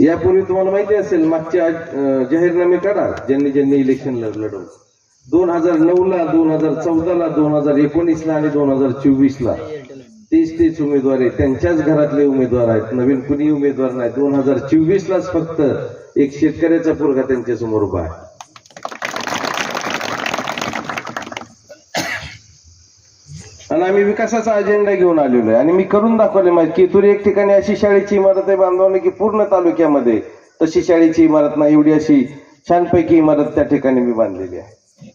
यापूर्वी तुम्हाला माहिती असेल मागच्या जाहीरनामे काढा ज्यांनी ज्यांनी इलेक्शन लढवलं. दोन हजार नऊ ला दोन हजार चौदा ला दोन हजार एकोणीस ला आणि दोन हजार चोवीस ला तेच तेच उमेदवार आहेत. त्यांच्याच घरातले उमेदवार आहेत. नवीन कुणी उमेदवार नाही. दोन हजार चोवीस लाच फक्त एक शेतकऱ्याचा पोरगा त्यांच्यासमोर उभा आहे. आणि आम्ही विकासाचा अजेंडा घेऊन आलेलो आहे. आणि मी करून दाखवले माहिती की तुरी एक ठिकाणी अशी शाळेची इमारत आहे बांधवली की पूर्ण तालुक्यामध्ये तशी शाळेची इमारत नाही. एवढी अशी छानपैकी इमारत त्या ठिकाणी मी बांधलेली आहे.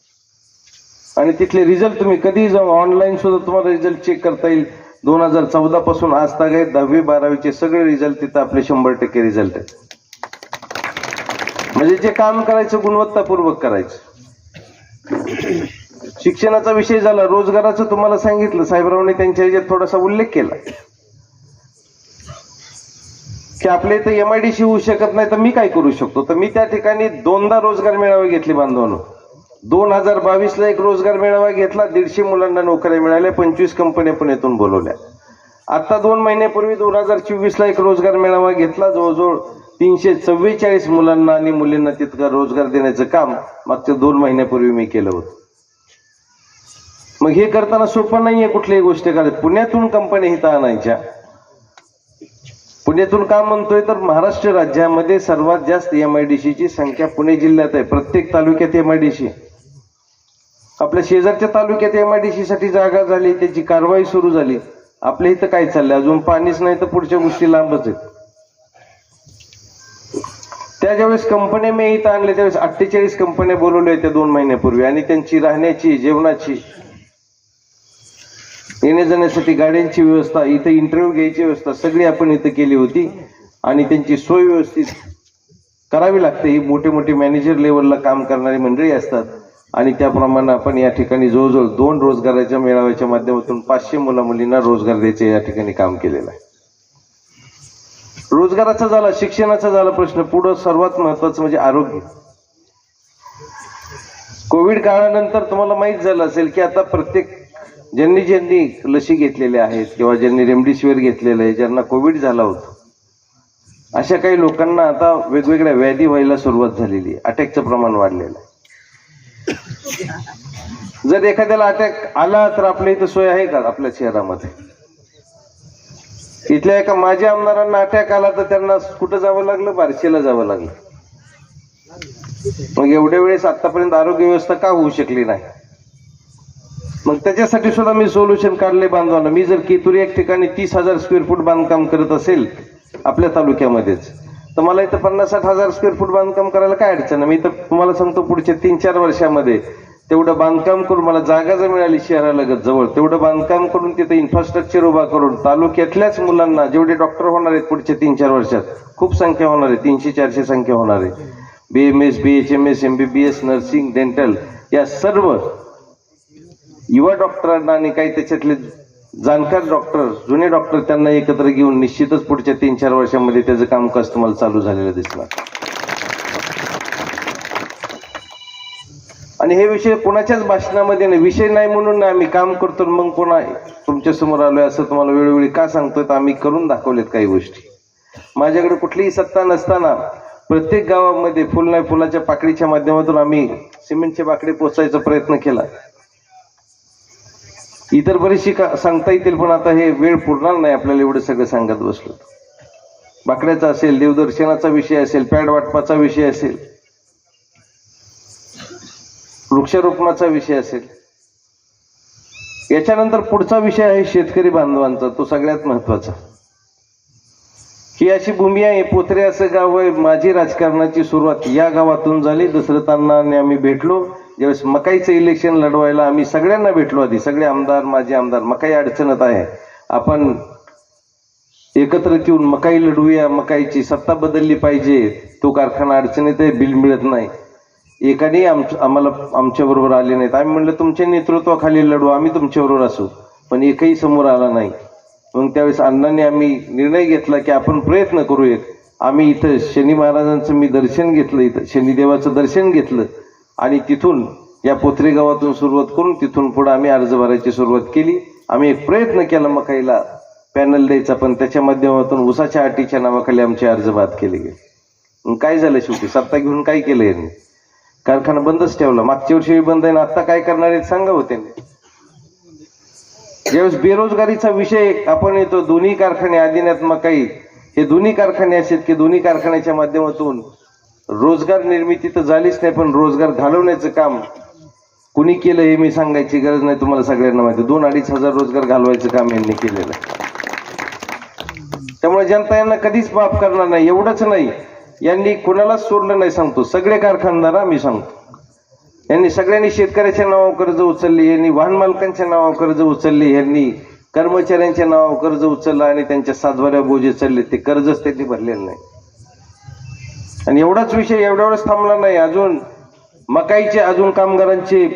आणि तिथले रिझल्ट तुम्ही कधी जाऊन ऑनलाईन सुद्धा तुम्हाला रिझल्ट चेक करता येईल. दोन हजार चौदा पासून आज तागायत दहावी बारावीचे सगळे रिझल्ट तिथं आपले शंभर टक्के रिझल्ट आहेत. म्हणजे जे काम करायचं गुणवत्तापूर्वक करायचं. शिक्षणाचा विषय झाला रोजगाराचं तुम्हाला सांगितलं साहेबरावांनी त्यांच्या ह्याच्यात थोडासा उल्लेख केला. की आपल्या इथं एमआयडीसी होऊ शकत नाही तर मी काय करू शकतो? तर मी त्या ठिकाणी दोनदा रोजगार मेळावे घेतले बांधवांनो. दोन हजार बावीस ला एक रोजगार मेळावा घेतला दीडशे मुलांना नोकऱ्या मिळाल्या पंचवीस कंपन्या पुण्यातून बोलवल्या. आता दोन महिन्यापूर्वी दोन हजार चोवीस ला एक रोजगार मेळावा घेतला जवळजवळ तीनशे चव्वेचाळीस मुलांना आणि मुलींना तितका रोजगार देण्याचं काम मागच्या दोन महिन्यापूर्वी मी केलं होतं. मग हे करताना सोपं नाहीये कुठल्याही गोष्ट करायची पुण्यातून कंपन्या इथं आणायच्या. पुण्यातून का म्हणतोय तर महाराष्ट्र राज्यामध्ये सर्वात जास्त एमआयडीसी ची संख्या पुणे जिल्ह्यात आहे. प्रत्येक तालुक्यात एमआयडीसी आपल्या शेजारच्या तालुक्यात एमआयडीसी साठी जागा झाली त्याची कारवाई सुरू झाली. आपल्या इथं काय चाललंय? अजून पाणीच नाही तर पुढच्या गोष्टी लांबच आहेत. त्या ज्यावेळेस कंपन्या मी इथं आणल्या त्यावेळेस अठ्ठेचाळीस कंपन्या बोलवल्या होत्या दोन महिन्यापूर्वी. आणि त्यांची राहण्याची जेवणाची येण्या जाण्यासाठी गाड्यांची व्यवस्था इथं इंटरव्ह्यू घ्यायची व्यवस्था सगळी आपण इथं केली होती. आणि त्यांची सोय व्यवस्थित करावी लागते. ही मोठे मोठे मॅनेजर लेवलला काम करणारी मंडळी असतात. आणि त्याप्रमाणे आपण या ठिकाणी जवळजवळ दोन रोजगाराच्या मेळाव्याच्या माध्यमातून पाचशे मुला मुलींना रोजगार द्यायचे या ठिकाणी काम केलेलं आहे. रोजगाराचा झाला शिक्षणाचा झाला प्रश्न. पुढं सर्वात महत्वाचं म्हणजे आरोग्य. कोविड काळानंतर तुम्हाला माहीत झालं असेल की आता प्रत्येक ज्यांनी ज्यांनी लसी घेतलेल्या आहेत किंवा ज्यांनी रेमडेसिवीर घेतलेलं आहे ज्यांना कोविड झाला होता अशा काही लोकांना आता वेगवेगळ्या व्याधी व्हायला सुरुवात झालेली आहे. अटॅकचं प्रमाण वाढलेलं आहे. जर एखाद्याला अटॅक आला तर आपल्या इथं सोय आहे का आपल्या शहरामध्ये? इथल्या एका माझ्या आमदारांना अटॅक आला तर त्यांना कुठं जावं लागलं? बारशेला जावं लागलं. मग एवढ्या वेळेस आतापर्यंत आरोग्य व्यवस्था का होऊ शकली नाही? मग त्याच्यासाठी सुद्धा मी सोल्युशन काढले बांधवांना. मी जर केतुरी एक ठिकाणी तीस हजार स्क्वेअर फूट बांधकाम करत असेल आपल्या तालुक्यामध्येच तर मला इथं पन्नास साठ हजार स्क्वेअर फूट बांधकाम करायला काय अडचण मी तर तुम्हाला सांगतो पुढच्या तीन चार वर्षामध्ये तेवढं बांधकाम करून मला जागा जर मिळाली शहरालगत जवळ तेवढं बांधकाम करून तिथं इन्फ्रास्ट्रक्चर उभा करून तालुक्यातल्याच मुलांना जेवढे डॉक्टर होणार आहेत पुढच्या तीन चार वर्षात खूप संख्या होणार आहे तीनशे चारशे संख्या होणार आहे. B M S B H M S M B B S nursing dental या सर्व युवा डॉक्टरांना आणि काही त्याच्यातले जाणकार डॉक्टर जुने डॉक्टर त्यांना एकत्र घेऊन निश्चितच पुढच्या तीन चार वर्षामध्ये त्याचं कामकाज तुम्हाला चालू झालेलं दिसणार. आणि हे विषय कोणाच्याच भाषणामध्ये नाही विषय नाही म्हणून ना आम्ही काम करतो मग पुन्हा तुमच्यासमोर आलोय असं तुम्हाला वेळोवेळी का सांगतोय? तर आम्ही करून दाखवलेत काही गोष्टी. माझ्याकडे कुठलीही सत्ता नसताना प्रत्येक गावामध्ये फुल नाही फुलाच्या पाकळीच्या माध्यमातून आम्ही सिमेंटचे बाकडे पोचायचा प्रयत्न केला. इतर बरीचशी का सांगता येतील पण आता हे वेळ पुरणार नाही. आपल्याला एवढं सगळं सांगत बसलो बाकड्याचा असेल देवदर्शनाचा विषय असेल पॅड वाटपाचा विषय असेल वृक्षारोपणाचा विषय असेल याच्यानंतर पुढचा विषय आहे शेतकरी बांधवांचा तो सगळ्यात महत्त्वाचा ही अशी भूमी आहे पोथरे असं गाव आहे माझी राजकारणाची सुरुवात या गावातून झाली दसरथांना आम्ही भेटलो. ज्यावेळेस मकाईचं इलेक्शन लढवायला आम्ही सगळ्यांना भेटलो आधी. सगळे आमदार माझे आमदार मकाई अडचणत आहे. आपण एकत्र येऊन मकाई लढवूया मकाईची सत्ता बदलली पाहिजे. तो कारखाना अडचणीत आहे बिल मिळत नाही. एकाने आमच्या आम्हाला आमच्याबरोबर आले नाहीत. आम्ही म्हणलं तुमच्या नेतृत्वाखाली लढू आम्ही तुमच्याबरोबर असू. पण एकही समोर आला नाही. मग त्यावेळेस अण्णांनी आम्ही निर्णय घेतला की आपण प्रयत्न करूयात. आम्ही इथं शनी महाराजांचं मी दर्शन घेतलं इथं शनिदेवाचं दर्शन घेतलं. आणि तिथून या पोथरे गावातून सुरुवात करून तिथून पुढे आम्ही अर्ज भरायची सुरुवात केली. आम्ही एक प्रयत्न केला मकाईला पॅनल द्यायचा पण त्याच्या माध्यमातून उसाच्या अटीच्या नावाखाली आमचे अर्ज बाद केले गेले. मग काय झालं शेवटी? सत्ता घेऊन काय केलं यांनी? कारखाना बंदच ठेवला. मागच्या वर्षी बंद आहे ना आता काय करणार आहेत सांगा होते ज्यावेळेस बेरोजगारीचा विषय आपण येतो दोन्ही कारखाने आदिनाथ मकाई हे दोन्ही कारखाने असे की दोन्ही कारखान्याच्या माध्यमातून रोजगार निर्मिती तर झालीच नाही पण रोजगार घालवण्याचं काम कुणी केलं हे मी सांगायची गरज नाही तुम्हाला सगळ्यांना माहिती दोन अडीच हजार रोजगार घालवायचं काम यांनी केलेलं आहे. त्यामुळे जनता यांना कधीच माफ करणार नाही एवढंच नाही. यांनी कुणालाच सोडलं नाही सांगतो सगळे कारखानदार मी सांगतो. यांनी सगळ्यांनी शेतकऱ्याच्या नावावर कर्ज उचलली यांनी वाहन मालकांच्या नावावर कर्ज उचलली यांनी कर्मचाऱ्यांच्या नावावर कर्ज उचललं आणि त्यांच्या सातबाऱ्या बोजे चलले ते कर्जच त्यांनी भरलेलं नाही. आणि एवढाच विषय एवढ्यावरच थांबला नाही. अजून मकाईचे अजून कामगारांचे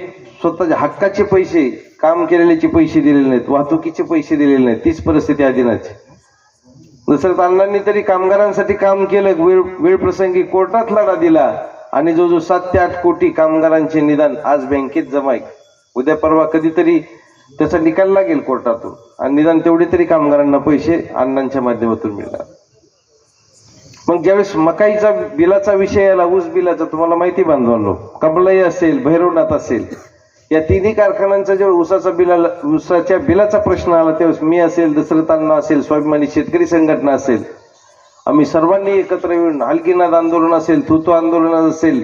स्वतःच्या हक्काचे पैसे काम केलेल्याचे पैसे दिलेले नाहीत वाहतुकीचे पैसे दिलेले नाहीत. तीच परिस्थिती आदिनाची दशरथ अण्णांनी तरी कामगारांसाठी काम केलं वेळ वेळ प्रसंगी कोर्टात लढा दिला आणि जो जो सात ते आठ कोटी कामगारांचे निदान आज बँकेत जमा आहे. उद्या परवा कधीतरी त्याचा निकाल लागेल कोर्टातून. आणि निदान तेवढे तरी कामगारांना पैसे अण्णांच्या माध्यमातून मिळणार. मग ज्यावेळेस मकाईचा बिलाचा विषय आला ऊस बिलाचा तुम्हाला माहिती बांधवांनो कबलाई असेल भैरवनाथ असेल या तिन्ही कारखान्यांचा जेव्हा ऊसाचा बिला ऊसाच्या बिलाचा प्रश्न आला त्यावेळेस मी असेल दशरथांना असेल स्वाभिमानी शेतकरी संघटना असेल आम्ही सर्वांनी एकत्र येऊन हलकीनाथ आंदोलन असेल तुतू आंदोलन असेल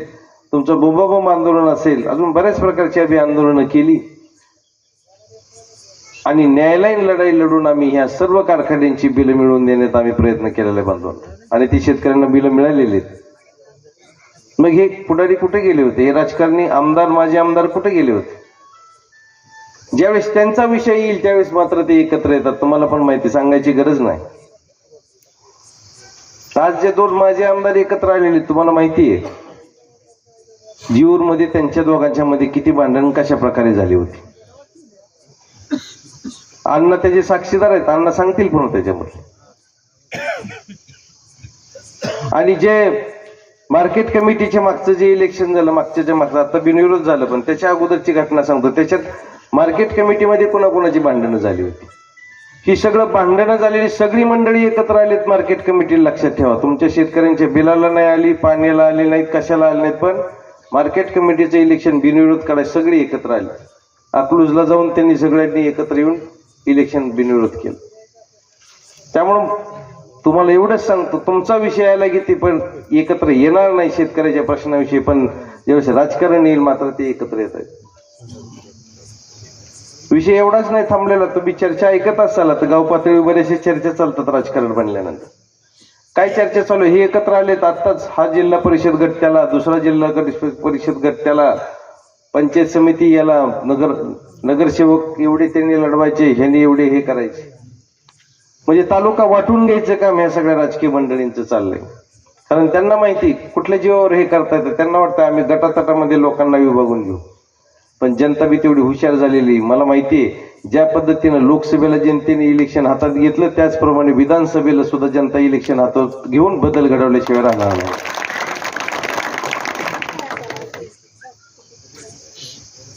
तुमचं बोबाबोम आंदोलन असेल अजून बऱ्याच प्रकारची आम्ही आंदोलनं केली. आणि न्यायालयीन लढाई लढून आम्ही ह्या सर्व कारखान्यांची बिलं मिळवून देण्यात आम्ही प्रयत्न केलेला बांधून आणि ती शेतकऱ्यांना बिलं मिळालेली आहेत. मग हे पुढारी कुठे गेले होते? हे राजकारणी आमदार माझे आमदार कुठे गेले होते? ज्यावेळेस त्यांचा विषय येईल त्यावेळेस मात्र ते एकत्र येतात. तुम्हाला पण माहिती सांगायची गरज नाही. आज जे दोन माझे आमदार एकत्र आलेले तुम्हाला माहिती आहे. जीवूरमध्ये त्यांच्या दोघांच्या मध्ये किती भांडण कशा प्रकारे झाली होती? अण्णा त्याचे साक्षीदार आहेत. अण्णा सांगतील पण त्याच्यामध्ये. आणि जे मार्केट कमिटीच्या मागचं जे इलेक्शन झालं मागच्याच्या मागचं आता बिनविरोध झालं पण त्याच्या अगोदरची घटना सांगतो. त्याच्यात मार्केट कमिटीमध्ये कोणाकोणाची भांडणं झाली होती? ही सगळं भांडणं झालेली सगळी मंडळी एकत्र आलीत मार्केट कमिटीला लक्षात ठेवा. तुमच्या शेतकऱ्यांच्या बिलाला नाही आली पाण्याला आली नाहीत कशाला आली नाहीत पण मार्केट कमिटीचं इलेक्शन बिनविरोध काढायला सगळी एकत्र आली. अकलूजला जाऊन त्यांनी सगळ्यांनी एकत्र येऊन इलेक्शन बिनविरोध केलं. त्यामुळं तुम्हाला एवढंच सांगतो तुमचा विषय आला की ते पण एकत्र येणार नाही शेतकऱ्याच्या प्रश्नाविषयी पण ज्यावेळेस राजकारण येईल मात्र ते एकत्र येत आहेत. विषय एवढाच नाही थांबलेला तुम्ही चर्चा ऐकत असाल तर गाव पातळीवर बरेचसे चर्चा चालतात राजकारण बनल्यानंतर. काय चर्चा चालू आहे? हे एकत्र आलेत आत्ताच हा जिल्हा परिषद गट त्याला दुसरा जिल्हा गट परिषद गट त्याला पंचायत समिती याला नगर नगरसेवक एवढे त्यांनी लढवायचे ह्यांनी एवढे हे करायचे. म्हणजे तालुका वाटून घ्यायचं काम ह्या सगळ्या राजकीय मंडळींचं चाललंय. कारण त्यांना माहिती कुठल्या जीवावर हे करता येतं त्यांना वाटतं आम्ही गटातटामध्ये लोकांना विभागून घेऊ. पण जनता बी तेवढी हुशार झालेली मला माहिती आहे ज्या पद्धतीनं लोकसभेला जनतेने इलेक्शन हातात घेतलं त्याचप्रमाणे विधानसभेला सुद्धा जनता इलेक्शन हातात घेऊन बदल घडवल्याशिवाय राहणार नाही.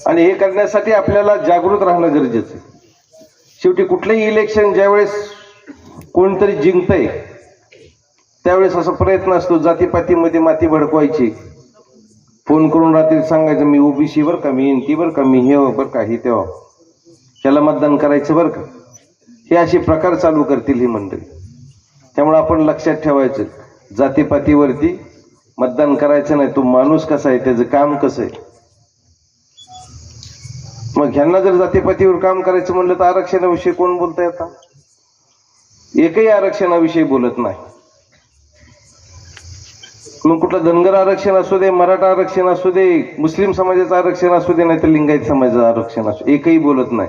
आणि हे करण्यासाठी आपल्याला जागृत राहणं गरजेचं आहे. शेवटी कुठलंही इलेक्शन ज्यावेळेस कोणतरी जिंकतंय त्यावेळेस असा प्रयत्न असतो जातीपातीमध्ये माती भडकवायची. फोन करून रात्री सांगायचं मी ओबीसी बरं का मी एनटी बरं का मी हे बरं का हे तेव्हा त्याला मतदान करायचं बरं का? हे असे प्रकार चालू करतील ही मंडळी. त्यामुळे आपण लक्षात ठेवायचं जातीपातीवरती मतदान करायचं नाही. तो माणूस कसा आहे त्याचं काम कसं आहे? मग ह्यांना जर जातीपातीवर काम करायचं म्हणलं तर आरक्षणाविषयी कोण बोलता आता? एकही आरक्षणाविषयी बोलत नाही. मग कुठलं धनगर आरक्षण असू दे मराठा आरक्षण असू दे मुस्लिम समाजाचं आरक्षण असू दे नाही तर लिंगायत समाजाचं आरक्षण असू एकही बोलत नाही.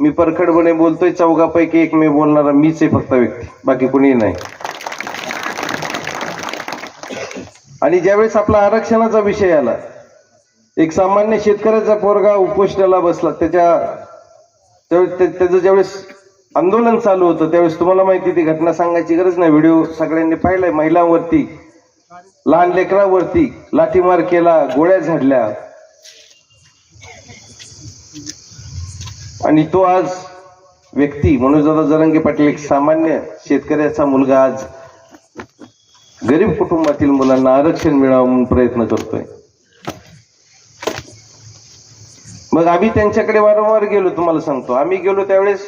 मी परखडपणे बोलतोय चौघापैकी एक मी बोलणारा मीच आहे फक्त व्यक्ती बाकी कुणी नाही. आणि ज्यावेळेस आपला आरक्षणाचा विषय आला एक सामान्य शेतकऱ्याचा पोरगा उपोषणाला बसला. त्याच्या त्यावेळेस त्याचं ज्यावेळेस आंदोलन चालू होतं त्यावेळेस तुम्हाला माहिती ती घटना सांगायची गरज नाही. व्हिडिओ सगळ्यांनी पाहिलाय महिलांवरती लहान लेकरावरती लाठीमार केला गोळ्या झाडल्या. आणि तो आज व्यक्ती मनोजदादा जरंगे पाटील एक सामान्य शेतकऱ्याचा मुलगा आज गरीब कुटुंबातील मुलांना आरक्षण मिळावं म्हणून प्रयत्न करतोय. मग आम्ही त्यांच्याकडे वारंवार गेलो तुम्हाला सांगतो. आम्ही गेलो त्यावेळेस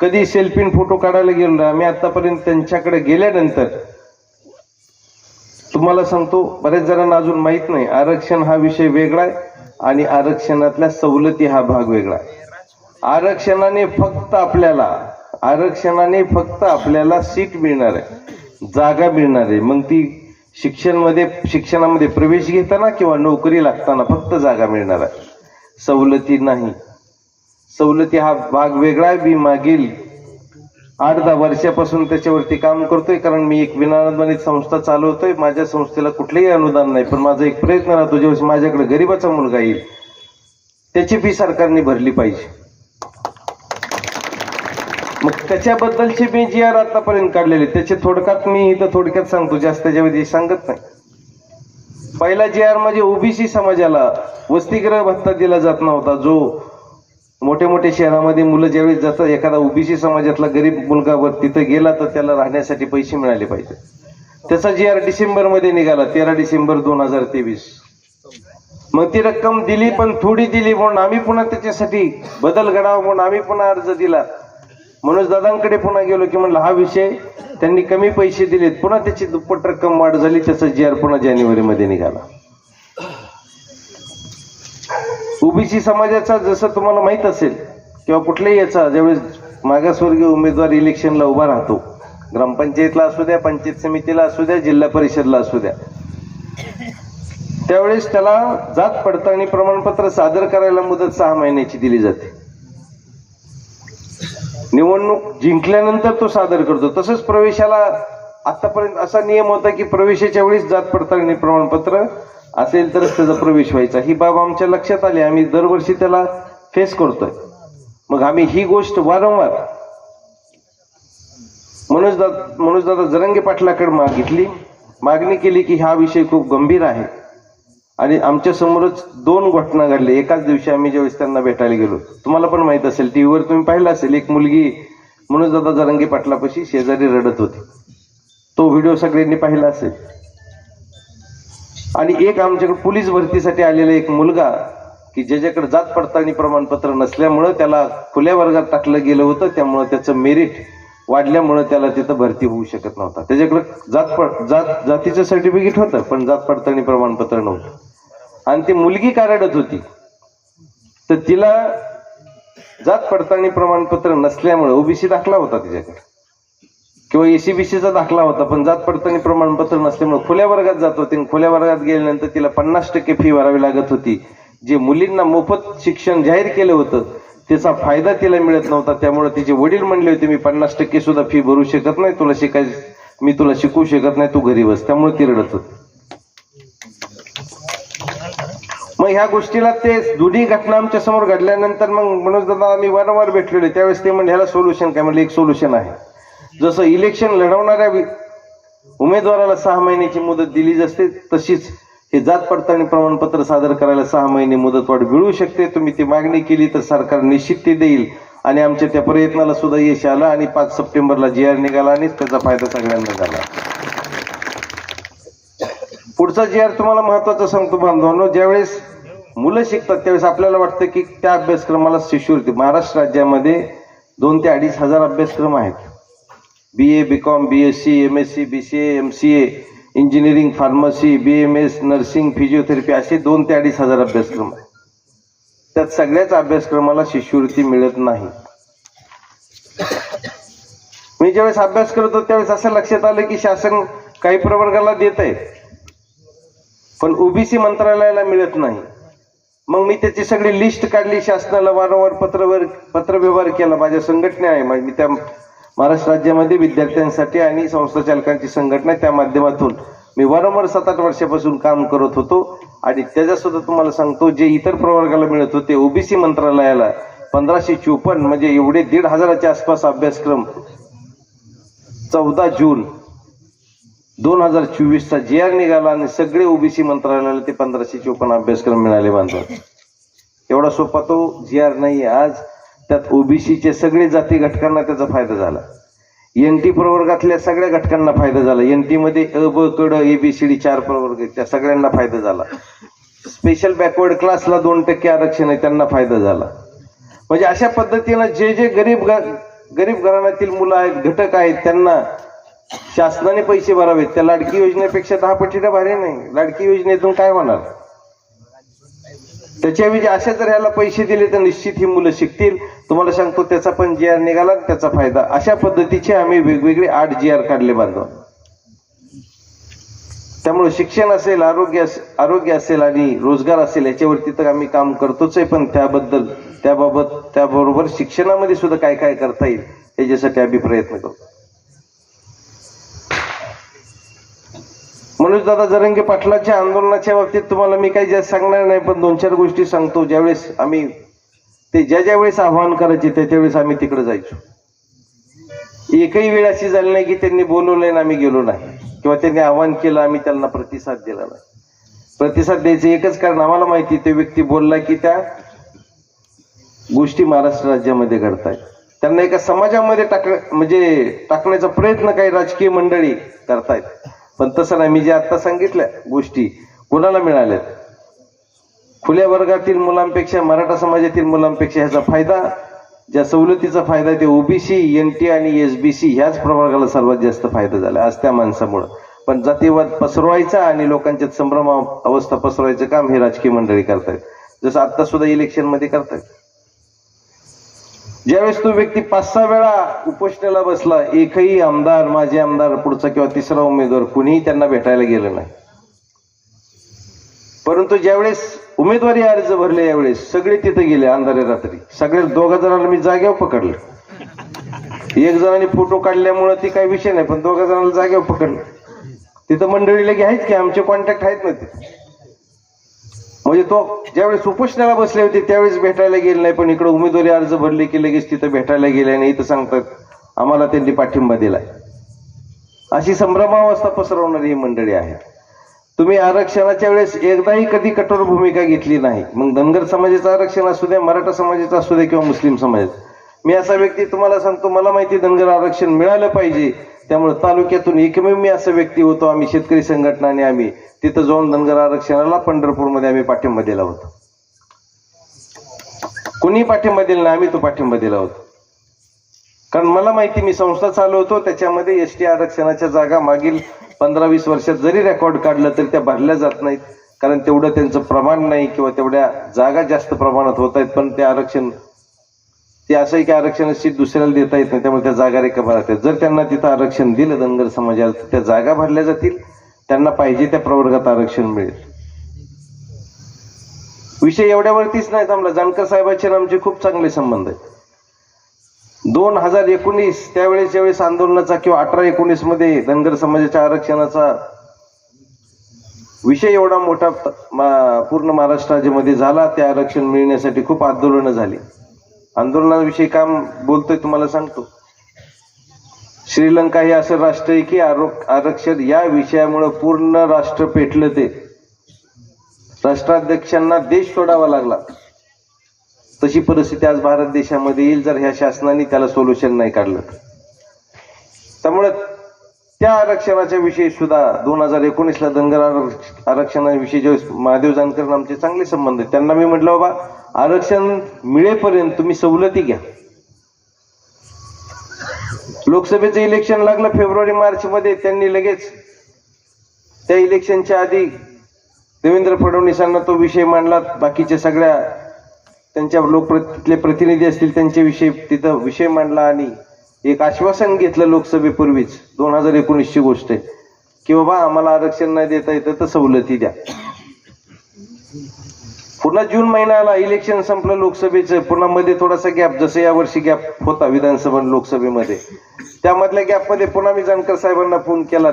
कधी सेल्फीन फोटो काढायला गेलो आम्ही आतापर्यंत त्यांच्याकडे गेल्यानंतर तुम्हाला सांगतो बऱ्याच जणांना अजून माहीत नाही आरक्षण हा विषय वेगळा आहे आणि आरक्षणातल्या सवलती हा भाग वेगळा आहे. आरक्षणाने फक्त आपल्याला आरक्षणाने फक्त आपल्याला सीट मिळणार आहे जागा मिळणार आहे. मग ती शिक्षणमध्ये शिक्षणामध्ये प्रवेश घेताना किंवा नोकरी लागताना फक्त जागा मिळणार आहे. सवलती नाही. सवलती हा भाग वेगळा आहे मी मागील आठ दहा वर्षापासून त्याच्यावरती काम करतोय कारण मी एक विनानुदानित संस्था चालवतोय. माझ्या संस्थेला कुठलंही अनुदान नाही पण माझा एक प्रयत्न राहतो ज्यावेळेस माझ्याकडे गरीबाचा मुलगा येईल त्याची फी सरकारने भरली पाहिजे. मग त्याच्याबद्दलचे मी जी आर आतापर्यंत काढलेले त्याचे थोडक्यात मी इथं थोडक्यात सांगतो जास्त त्याच्यामध्ये सांगत नाही. पहिला जी आर म्हणजे ओबीसी समाजाला वसतिगृह भत्ता दिला जात नव्हता. जो मोठ्या मोठ्या शहरामध्ये मुलं ज्यावेळेस जातात एखादा ओबीसी समाजातला गरीब मुलगा वर तिथं गेला तर त्याला राहण्यासाठी पैसे मिळाले पाहिजे. त्याचा जी आर डिसेंबरमध्ये निघाला तेरा डिसेंबर दोन हजार तेवीस. मग ती रक्कम दिली पण थोडी दिली म्हणून आम्ही पुन्हा त्याच्यासाठी बदल घडावा म्हणून आम्ही पुन्हा अर्ज दिला. मनोज दादांकडे पुन्हा गेलो की म्हणलं हा विषय त्यांनी कमी पैसे दिलेत पुन्हा त्याची दुप्पट रक्कम वाढ झाली त्याचा जी आर पुन्हा जानेवारीमध्ये निघाला. ओबीसी समाजाचा जसं तुम्हाला माहीत असेल किंवा कुठल्याही याचा ज्यावेळेस मागासवर्गीय उमेदवार इलेक्शनला उभा राहतो ग्रामपंचायतला असू द्या पंचायत समितीला असू द्या जिल्हा परिषदला असू द्या. त्यावेळेस त्याला जात पडताळणी प्रमाणपत्र सादर करायला मुदत सहा महिन्याची दिली जाते. निवडणूक जिंकल्यानंतर तो सादर करतो. तसंच प्रवेशाला आतापर्यंत असा नियम होता की प्रवेशाच्या वेळेस जात पडताळणी प्रमाणपत्र असेल तरच त्याचा प्रवेश व्हायचा. ही बाब आमच्या लक्षात आली. आम्ही दरवर्षी त्याला फेस करतोय. मग आम्ही ही गोष्ट वारंवार मनोजदा मनोजदादा जरंगे पाटलाकडे मागितली. मागणी केली की हा विषय खूप गंभीर आहे. आणि आमच्या समोरच दोन घटना घडल्या. एकाच दिवशी आम्ही ज्यावेळेस त्यांना भेटायला गेलो. तुम्हाला पण माहीत असेल टीव्हीवर तुम्ही पाहिलं असेल एक मुलगी मनोजदादा जरंगे पाटलापाशी शेजारी रडत होती. तो व्हिडिओ सगळ्यांनी पाहिला असेल. आणि एक आमच्याकडे पोलीस भरतीसाठी आलेला एक मुलगा की ज्याच्याकडे जात पडताळणी प्रमाणपत्र नसल्यामुळं त्याला खुल्या वर्गात टाकलं गेलं होतं. त्यामुळं त्याचं मेरिट वाढल्यामुळं त्याला तिथं भरती होऊ शकत नव्हता. त्याच्याकडे जात पड जात जातीचं सर्टिफिकेट होतं पण जात पडताळणी प्रमाणपत्र नव्हतं. आणि ती मुलगी कारडत होती. तर तिला जात पडताळणी प्रमाणपत्र नसल्यामुळे ओबीसी दाखला होता तिच्याकडे. किंवा एसीबीसीचा दाखला होता पण जात पडताना प्रमाणपत्र नसल्यामुळे खुल्या वर्गात जात होती आणि खुल्या वर्गात गेल्यानंतर तिला पन्नास टक्के फी भरावी लागत होती. जे मुलींना मोफत शिक्षण जाहीर केलं होतं त्याचा फायदा तिला मिळत नव्हता. त्यामुळे तिचे वडील म्हणले होते मी पन्नास टक्के सुद्धा फी भरू शकत नाही तुला शिकाय मी तुला शिकवू शकत नाही तू घरी बस. त्यामुळे ती रडत होती. मग ह्या गोष्टीला ते दोन्ही घटना आमच्यासमोर घडल्यानंतर मग मनोज दादा आम्ही वारंवार भेटलेले त्यावेळेस ते म्हणजे ह्याला सोल्युशन काय? म्हणलं एक सोल्युशन आहे. जसं इलेक्शन लढवणाऱ्या उमेदवाराला सहा महिन्याची मुदत दिली असते तशीच हे जात पडताळणी प्रमाणपत्र सादर करायला सहा महिने मुदतवाढ मिळू शकते. तुम्ही ती मागणी केली तर सरकार निश्चित ते देईल. आणि आमच्या त्या प्रयत्नाला सुद्धा यश आलं आणि पाच सप्टेंबरला जी आर निघाला आणि त्याचा फायदा सगळ्यांना झाला. पुढचा जी आर तुम्हाला महत्त्वाचा सांगतो बांधवांनो ज्यावेळेस मुलं शिकतात त्यावेळेस आपल्याला वाटतं की त्या अभ्यासक्रमाला शिष्यवृत्ती. महाराष्ट्र राज्यामध्ये दोन ते अडीच हजार अभ्यासक्रम आहेत. B A B com B S C M S C B C A M C A engineering pharmacy B M S nursing physiotherapy असे दोन ते अडीच हजार अभ्यासक्रम आहेत. त्यात सगळ्याच अभ्यासक्रमाला शिष्यवृत्ती मिळत नाही. मी ज्यावेळेस अभ्यास करतो त्यावेळेस असं लक्षात आलं की शासन काही प्रवर्गाला देत आहे. पण ओबीसी मंत्रालयाला मिळत नाही. मग मी त्याची सगळी लिस्ट काढली शासनाला वारंवार पत्रव्यवहार पत्रव्यवहार केला. माझ्या संघटना आहे मी त्या महाराष्ट्र राज्यामध्ये विद्यार्थ्यांसाठी आणि संस्था चालकांची संघटना त्या माध्यमातून मी वारंवार सात आठ वर्षापासून काम करत होतो. आणि त्याच्या सुद्धा तुम्हाला सांगतो जे इतर प्रवर्गाला मिळत होते ओबीसी मंत्रालयाला पंधराशे चोपन्न म्हणजे एवढे दीड हजाराच्या आसपास अभ्यासक्रम चौदा जून दोन हजार चोवीसचा जी आर निघाला आणि सगळे ओबीसी मंत्रालयाला ते पंधराशे चोपन्न अभ्यासक्रम मिळाले बांधतात एवढा सोपा तो जी आर नाही आज त्यात ओबीसीचे सगळे जाती घटकांना त्याचा फायदा झाला. एन टी प्रवर्गातल्या सगळ्या घटकांना फायदा झाला. एन टीमध्ये अ ब कड ए बी सी डी चार प्रवर्ग त्या सगळ्यांना फायदा झाला. स्पेशल बॅकवर्ड क्लासला दोन टक्के आरक्षण आहे त्यांना फायदा झाला. म्हणजे अशा पद्धतीनं जे जे गरीब गरीब घराण्यातील मुलं आहेत घटक आहेत त्यांना शासनाने पैसे भरावेत. त्या लाडकी योजनेपेक्षा दहा पटीला भारी नाही. लाडकी योजनेतून काय होणार? त्याच्याऐवजी अशा जर ह्याला पैसे दिले तर निश्चित ही मुलं शिकतील. तुम्हाला सांगतो त्याचा पण जी आर निघाला त्याचा फायदा. अशा पद्धतीचे आम्ही वेगवेगळे आठ जी आर काढले बांधव. त्यामुळे शिक्षण असेल आरोग्य अस- आरोग्य असेल आणि रोजगार असेल याच्यावरती तर आम्ही काम करतोच आहे पण त्याबद्दल त्याबाबत त्याबरोबर शिक्षणामध्ये सुद्धा काय काय करता येईल याच्यासाठी आम्ही प्रयत्न करतो. मनोज दादा जरंगे पाटलाच्या आंदोलनाच्या बाबतीत तुम्हाला मी काही जास्त सांगणार नाही पण दोन चार गोष्टी सांगतो. ज्यावेळेस आम्ही ते ज्या ज्या वेळेस आव्हान करायचे त्याच्या वेळेस आम्ही तिकडे जायचो. एकही वेळ अशी झाली नाही की त्यांनी बोलवलं आणि आम्ही गेलो नाही. किंवा त्यांनी आव्हान केलं आम्ही त्यांना प्रतिसाद दिला नाही. प्रतिसाद द्यायचं एकच कारण आम्हाला माहिती ते व्यक्ती बोलला की त्या गोष्टी महाराष्ट्र राज्यामध्ये घडतायत. त्यांना एका समाजामध्ये टाक म्हणजे टाकण्याचा प्रयत्न काही राजकीय मंडळी करतायत. पण तसं नाही मी जे आता सांगितल्या गोष्टी कोणाला मिळाल्यात? खुल्या वर्गातील मुलांपेक्षा मराठा समाजातील मुलांपेक्षा ह्याचा फायदा ज्या सवलतीचा फायदा आहे ते ओबीसी एन टी आणि एस बी सी ह्याच प्रवर्गाला सर्वात जास्त फायदा झाला आज त्या माणसामुळं. पण जातीवाद पसरवायचा आणि लोकांच्यात संभ्रम अवस्था पसरवायचं काम हे राजकीय मंडळी करतायत. जसं आता सुद्धा इलेक्शनमध्ये करतायत. ज्यावेळेस तो व्यक्ती पाच सहा वेळा उपोषणाला बसला एकही आमदार माजी आमदार पुढचा किंवा तिसरा उमेदवार कुणीही त्यांना भेटायला गेलं नाही. परंतु ज्यावेळेस उमेदवारी अर्ज भरले यावेळेस सगळे तिथे गेले अंधारे रात्री. सगळे दोघा जणांना मी जागेवर पकडलं. एक जणांनी फोटो काढल्यामुळं ती काही विषय नाही पण दोघा जणांना जागेवर पकडलं. तिथं मंडळी लगे आहेत की आमचे कॉन्टॅक्ट आहेत ना ते म्हणजे तो ज्यावेळेस उपोषणाला बसले होते त्यावेळेस भेटायला गेले नाही पण इकडे उमेदवारी अर्ज भरले की लगेच तिथं भेटायला गेले आणि इथं सांगतात आम्हाला त्यांनी पाठिंबा दिलाय. अशी संभ्रमावस्था पसरवणारी ही मंडळी आहे. तुम्ही आरक्षणाच्या वेळेस एकदाही कधी कठोर भूमिका घेतली नाही. मग धनगर समाजाचं आरक्षण असू द्या मराठा समाजाचं असू द्या किंवा मुस्लिम समाजाचं मी असा व्यक्ती तुम्हाला सांगतो मला माहिती धनगर आरक्षण मिळालं पाहिजे. त्यामुळे तालुक्यातून एकमेव मी असा व्यक्ती होतो आम्ही शेतकरी संघटना आणि आम्ही. तिथं जाऊन धनगर आरक्षणाला पंढरपूरमध्ये आम्ही पाठिंबा दिला होता. कोणी पाठिंबा दिला नाही आम्ही तो पाठिंबा दिला होता. कारण मला माहिती मी संस्था चालवतो त्याच्यामध्ये एस टी आरक्षणाच्या जागा मागील पंधरा वीस वर्षात जरी रेकॉर्ड काढलं तरी त्या भरल्या जात नाहीत. कारण तेवढं त्यांचं प्रमाण नाही किंवा तेवढ्या जागा जास्त प्रमाणात होत आहेत पण ते आरक्षण ते असंही की आरक्षण सीट दुसऱ्याला देता येत नाही त्यामुळे त्या जागा रिकाम्या राहतात जर त्यांना तिथं आरक्षण दिलं धनगर समाजाला तर त्या जागा भरल्या जातील. त्यांना पाहिजे त्या प्रवर्गात आरक्षण मिळेल. विषय एवढ्यावरतीच नाही थांबला. जानकर साहेबांचे आमचे खूप चांगले संबंध आहेत. दोन हजार एकोणीस त्यावेळेस ज्यावेळेस आंदोलनाचा किंवा अठरा एकोणीसमध्ये धनगर समाजाच्या आरक्षणाचा विषय एवढा मोठा मा- पूर्ण महाराष्ट्र राज्यामध्ये झाला ते आरक्षण मिळण्यासाठी खूप आंदोलनं झाली. आंदोलनाविषयी काम बोलतोय तुम्हाला सांगतो. श्रीलंका हे असं राष्ट्र आहे की आरो आरक्षण या विषयामुळे पूर्ण राष्ट्र पेटलं ते. राष्ट्राध्यक्षांना देश सोडावा लागला. तशी परिस्थिती आज भारत देशामध्ये येईल जर ह्या शासनाने त्याला सोल्युशन नाही काढलं त्यामुळे त्या आरक्षणाच्या विषयी सुद्धा दोन हजार एकोणीसला धनगर आरक्षणाविषयी जे महादेव जानकर आमचे चांगले संबंध आहेत त्यांना मी म्हटलं बाबा आरक्षण मिळेपर्यंत तुम्ही सवलती घ्या. लोकसभेचं इलेक्शन लागलं फेब्रुवारी मार्च मध्ये त्यांनी लगेच त्या इलेक्शनच्या आधी देवेंद्र फडणवीसांना तो विषय मांडला. बाकीच्या सगळ्या त्यांच्या लोकप्रतिले प्रतिनिधी असतील त्यांच्याविषयी तिथं विषय मांडला आणि एक आश्वासन घेतलं लोकसभेपूर्वीच दोन हजार एकोणीसची गोष्ट आहे. की बाबा आम्हाला आरक्षण नाही देता येतं तर सवलती द्या. पुन्हा जून महिना आला इलेक्शन संपलं लोकसभेचं पुन्हा मध्ये थोडासा गॅप जसं यावर्षी गॅप होता विधानसभा लोकसभेमध्ये. त्यामधल्या गॅपमध्ये पुन्हा मी जानकर साहेबांना फोन केला.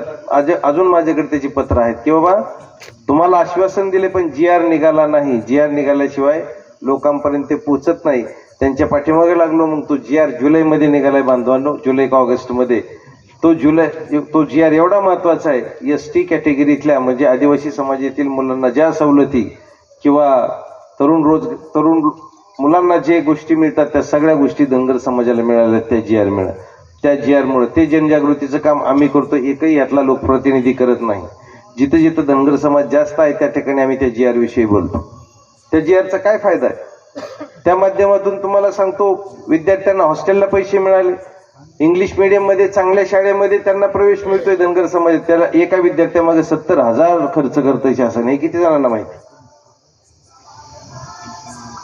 अजून माझ्याकडे त्याची पत्र आहेत. की बाबा तुम्हाला आश्वासन दिले पण जी आर निघाला नाही. जी आर निघाल्याशिवाय लोकांपर्यंत ते पोचत नाही. त्यांच्या पाठीमागे लागलो मग तो जी आर जुलैमध्ये निघालाय बांधवांनो. जुलै का ऑगस्टमध्ये. तो जुलै तो जी आर एवढा महत्त्वाचा आहे. एस टी कॅटेगरीतल्या म्हणजे आदिवासी समाजातील मुलांना ज्या सवलती किंवा तरुण रोज तरुण मुलांना जे गोष्टी मिळतात त्या सगळ्या गोष्टी धनगर समाजाला मिळाल्या त्या जी आर मिळाल्या त्या जी आरमुळे ते जनजागृतीचं काम आम्ही करतो. एकही यातला लोकप्रतिनिधी करत नाही. जिथं जिथं धनगर समाज जास्त आहे त्या ठिकाणी आम्ही त्या जी आर विषयी बोलतो. त्या जी आरचा काय फायदा आहे? त्या माध्यमातून तुम्हाला सांगतो विद्यार्थ्यांना हॉस्टेलला पैसे मिळाले. इंग्लिश मीडियममध्ये चांगल्या शाळेमध्ये त्यांना प्रवेश मिळतोय धनगर समाजात. त्याला एका विद्यार्थ्यामागे सत्तर हजार खर्च करतोय शासन. हे किती जणांना माहिती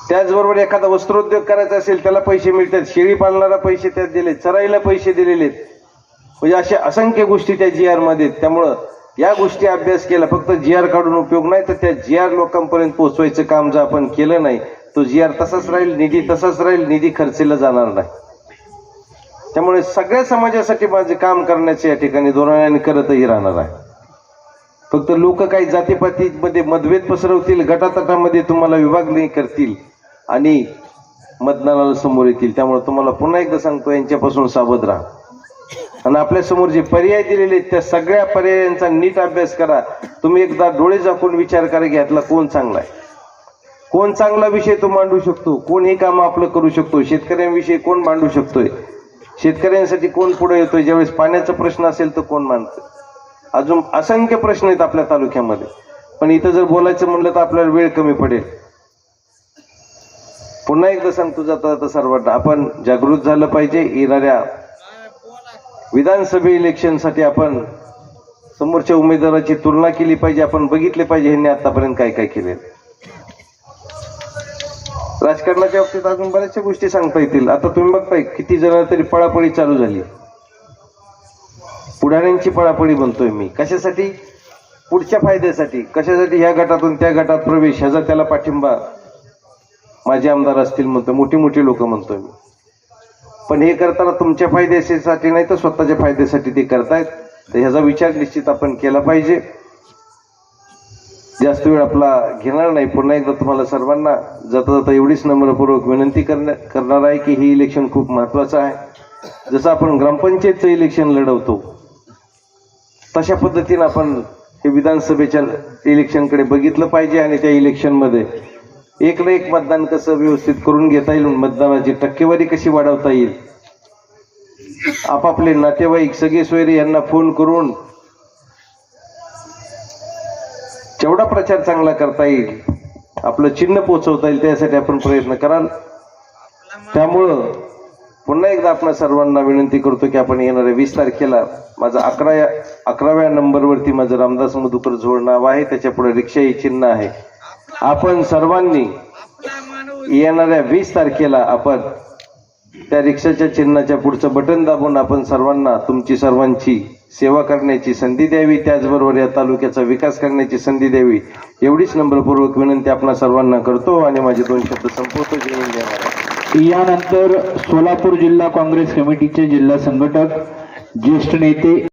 त्याचबरोबर एखादा वस्त्रोद्योग करायचा असेल त्याला पैसे मिळतात. शेळी पालनाला पैसे त्यात दिले चराईला पैसे दिलेले आहेत. म्हणजे अशा असंख्य गोष्टी त्या जी आरमध्ये आहेत. त्यामुळं या गोष्टी अभ्यास केला फक्त जी आर काढून उपयोग नाही तर त्या जी आर लोकांपर्यंत पोहोचवायचं काम जर आपण केलं नाही तो जी आर तसाच राहील निधी तसाच राहील निधी खर्चेला जाणार नाही. त्यामुळे सगळ्या समाजासाठी माझे काम करण्याचे या ठिकाणी धोरणाने करतही राहणार आहे. फक्त लोक काही जातीपातीमध्ये मतभेद पसरवतील गटातटामध्ये तुम्हाला विभागणी करतील आणि मतदानाला समोर येतील. त्यामुळे तुम्हाला पुन्हा एकदा सांगतो यांच्यापासून सावध राहा. आणि आपल्यासमोर जे पर्याय दिलेले आहेत त्या सगळ्या पर्यायांचा नीट अभ्यास करा. तुम्ही एकदा डोळे झाकून विचार करा की यातला कोण चांगला आहे. कोण चांगला विषय तो मांडू शकतो? कोण हे काम आपलं करू शकतो? शेतकऱ्यांविषयी कोण मांडू शकतोय? शेतकऱ्यांसाठी कोण पुढे येतोय? ज्यावेळेस पाण्याचा प्रश्न असेल तर कोण मांडतोय? अजून असंख्य प्रश्न आहेत आपल्या तालुक्यामध्ये. पण इथं जर बोलायचं म्हणलं तर आपल्याला वेळ कमी पडेल. पुन्हा एकदा सांगतो जाता जाता सर्वांना आपण जागृत झालं पाहिजे. येणाऱ्या विधानसभा इलेक्शनसाठी आपण समोरच्या उमेदवाराची तुलना केली पाहिजे आपण बघितले पाहिजे ह्यांनी आतापर्यंत काय काय केले राजकारणाच्या बाबतीत अजून बऱ्याचशा गोष्टी सांगता येतील. आता तुम्ही बघताय किती जण तरी पळापळी चालू झाली. पुढाऱ्यांची पळापळी म्हणतोय मी. कशासाठी? पुढच्या फायद्यासाठी. कशासाठी ह्या गटातून त्या गटात प्रवेश? ह्याचा त्याला पाठिंबा माझे आमदार असतील म्हणतो मोठी मोठी लोक म्हणतोय मी. पण हे करताना तुमच्या फायद्यासाठी नाही तर स्वतःच्या फायद्यासाठी ते करतायत. तर ह्याचा विचार निश्चित आपण केला पाहिजे. जास्त वेळ आपला घेणार नाही. पुन्हा एकदा तुम्हाला सर्वांना जाता जाता एवढीच नम्रपूर्वक विनंती करण्या करणार आहे की हे इलेक्शन खूप महत्वाचं आहे. जसं आपण ग्रामपंचायतचं इलेक्शन लढवतो तशा पद्धतीनं आपण हे विधानसभेच्या इलेक्शनकडे बघितलं पाहिजे आणि त्या इलेक्शनमध्ये एक ना एक मतदान कसं व्यवस्थित करून घेता येईल? मतदानाची टक्केवारी कशी वाढवता येईल? आपापले नातेवाईक सगळे सोयरे यांना फोन करून जेवढा प्रचार चांगला करता येईल आपलं चिन्ह पोचवता येईल त्यासाठी आपण प्रयत्न कराल. त्यामुळं पुन्हा एकदा आपण सर्वांना विनंती करतो की आपण येणाऱ्या वीस तारखेला माझा अकरा अकराव्या नंबरवरती माझं रामदास मधुकर झोड नाव आहे. त्याच्यापुढे रिक्षा हे चिन्ह आहे. आपण सर्वांनी येणाऱ्या वीस तारखेला आपण त्या रिक्षाच्या चिन्हाच्या पुढचं बटन दाबून आपण सर्वांना तुमची सर्वांची सेवा करण्याची संधी द्यावी. त्याचबरोबर या तालुक्याचा विकास करण्याची संधी द्यावी. एवढीच नम्रपूर्वक विनंती आपणा सर्वांना करतो आणि माझे दोन शब्द संपवतो. जय यानंतर सोलापूर जिल्हा काँग्रेस कमिटीचे जिल्हा संघटक ज्येष्ठ नेते